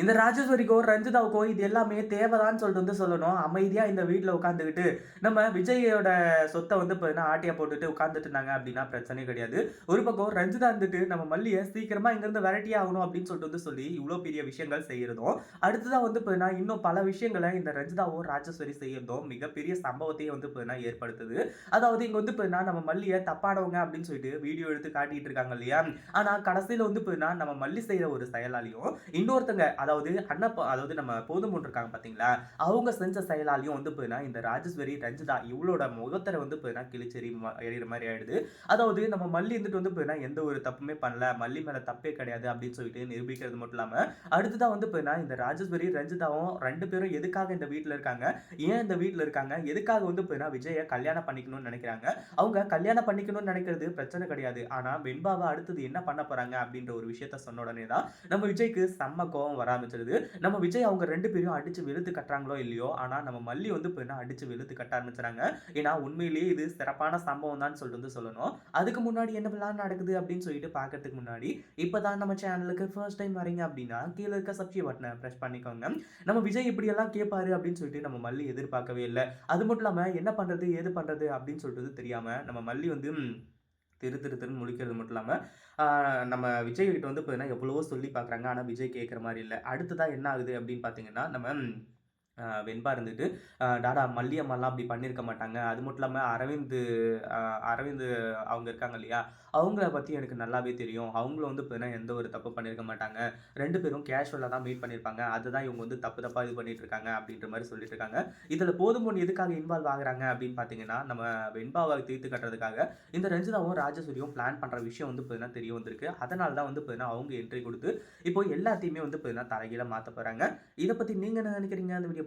இந்த ராஜேஸ்வரிக்கோ ரஞ்சிதாவுக்கோ இது எல்லாமே தேவைதான்னு சொல்லிட்டு வந்து சொல்லணும். அமைதியா இந்த வீட்டில் உட்காந்துக்கிட்டு நம்ம விஜயோட சொத்தை வந்து இப்போ என்ன ஆட்டியா போட்டுட்டு உட்காந்துட்டு இருந்தாங்க அப்படின்னா பிரச்சனை கிடையாது. ஒரு பக்கம் ரஞ்சிதா இருந்துட்டு நம்ம மல்லியை சீக்கிரமா இங்கிருந்து வெரைட்டி ஆகணும் அப்படின்னு சொல்லிட்டு வந்து சொல்லி இவ்வளோ பெரிய விஷயங்கள் செய்யறதும் அடுத்ததான் வந்து இப்போ இன்னும் பல விஷயங்களை இந்த ரஞ்சிதாவும் ராஜேஸ்வரி செய்யறதும் மிகப்பெரிய சம்பவத்தையே வந்து இப்போ ஏற்படுத்துது. அதாவது இங்க வந்து இப்போ நம்ம மல்லியை தப்பானவங்க அப்படின்னு சொல்லிட்டு வீடியோ எடுத்து காட்டிட்டு இருக்காங்க இல்லையா? ஆனா கடைசியில வந்து இப்போ நம்ம மல்லி செய்யற ஒரு செயலாளியும் இன்னொருத்தங்க அதாவது அண்ணப்பா அதாவது நம்ம போதும் இருக்காங்க பார்த்தீங்களா அவங்க செஞ்ச செயலாலையும் வந்து போயினா இந்த ராஜேஸ்வரி ரஞ்சிதா இவளோட முகத்தரை வந்து போயினா கிழிச்செறி எறிகிற மாதிரி ஆயிடுது. அதாவது நம்ம மல்லி இருந்துட்டு வந்து போயினா எந்த ஒரு தப்புமே பண்ணல. மல்லி மேலே தப்பே கிடையாது அப்படின்னு சொல்லிட்டு நிரூபிக்கிறது மட்டும் இல்லாமல் அடுத்ததான் வந்து போயினா இந்த ராஜேஸ்வரி ரஞ்சிதாவும் ரெண்டு பேரும் எதுக்காக இந்த வீட்டில் இருக்காங்க? ஏன் இந்த வீட்டில் இருக்காங்க? எதுக்காக வந்து போயினா விஜயை கல்யாணம் பண்ணிக்கணும்னு நினைக்கிறாங்க? அவங்க கல்யாணம் பண்ணிக்கணும்னு நினைக்கிறது பிரச்சனை கிடையாது. ஆனால் வெண்பாவை அடுத்தது என்ன பண்ண போகிறாங்க அப்படின்ற ஒரு விஷயத்த சொன்ன உடனே தான் நம்ம விஜய்க்கு செம்ம கோவம் வரா ஆரம்பிச்சிருது. நம்ம விஜய் அவங்க ரெண்டு பேரும் அடிச்சு வெளுத்து கட்டுறாங்களோ இல்லையோ ஆனா நம்ம மல்லி வந்து இப்போ என்ன அடிச்சு வெளுத்து கட்ட ஆரம்பிச்சுறாங்க. ஏன்னா உண்மையிலேயே இது சிறப்பான சம்பவம் தான் சொல்லிட்டு வந்து சொல்லணும். அதுக்கு முன்னாடி என்ன பிளான் நடக்குது அப்படின்னு சொல்லிட்டு பார்க்கறதுக்கு முன்னாடி இப்பதான் நம்ம சேனலுக்கு ஃபர்ஸ்ட் டைம் வரீங்க அப்படின்னா கீழே இருக்க சப்ஸ்கிரைப் பட்டனை ப்ரெஸ் பண்ணிக்கோங்க. நம்ம விஜய் இப்படி எல்லாம் கேட்பாரு அப்படின்னு சொல்லிட்டு நம்ம மல்லி எதிர்பார்க்கவே இல்லை. அது மட்டும் இல்லாம என்ன பண்றது ஏது பண்றது அப்படின்னு சொல்லிட்டு தெரியாம நம்ம மல்லி வந்து திரு திரு திருன்னு முழிக்கிறது மட்டும் இல்லாமல் நம்ம விஜய் கிட்ட வந்து பார்த்தீங்கன்னா எவ்வளவோ சொல்லி பார்க்குறாங்க ஆனால் விஜய் கேட்குற மாதிரி இல்லை. அடுத்ததாக என்ன ஆகுது அப்படின்னு பார்த்தீங்கன்னா நம்ம வெண்பா இருந்துட்டு டாடா மல்லியம்மாலாம் அப்படி பண்ணியிருக்க மாட்டாங்க. அது மட்டும் இல்லாமல் அரவிந்த் அரவிந்த் அவங்க இருக்காங்க இல்லையா? அவங்கள பற்றி எனக்கு நல்லாவே தெரியும். அவங்கள வந்து பார்த்தீங்கன்னா எந்த ஒரு தப்பு பண்ணியிருக்க மாட்டாங்க. ரெண்டு பேரும் கேஷுவலாக தான் மீட் பண்ணியிருப்பாங்க அதுதான் இவங்க வந்து தப்பு தப்பாக இது பண்ணிட்டு இருக்காங்க அப்படின்ற மாதிரி சொல்லிட்டு இருக்காங்க. இதில் போதும் பொண்ணு எதுக்காக இன்வால்வ் ஆகுறாங்க அப்படின்னு பார்த்தீங்கன்னா நம்ம வெண்பாவை தீர்த்து கட்டுறதுக்காக இந்த ரஞ்சிதாவும் ராஜசூரியும் பிளான் பண்ணுற விஷயம் வந்து பார்த்தீங்கன்னா தெரிய வந்திருக்கு. அதனால தான் வந்து பார்த்தீங்கன்னா அவங்க என்ட்ரி கொடுத்து இப்போ எல்லாத்தையுமே வந்து பார்த்தீங்கன்னா தலைகீழ மாற்ற போகிறாங்க இதை பற்றி நீங்கள் என்ன நினைக்கிறீங்க அந்த வீடியோ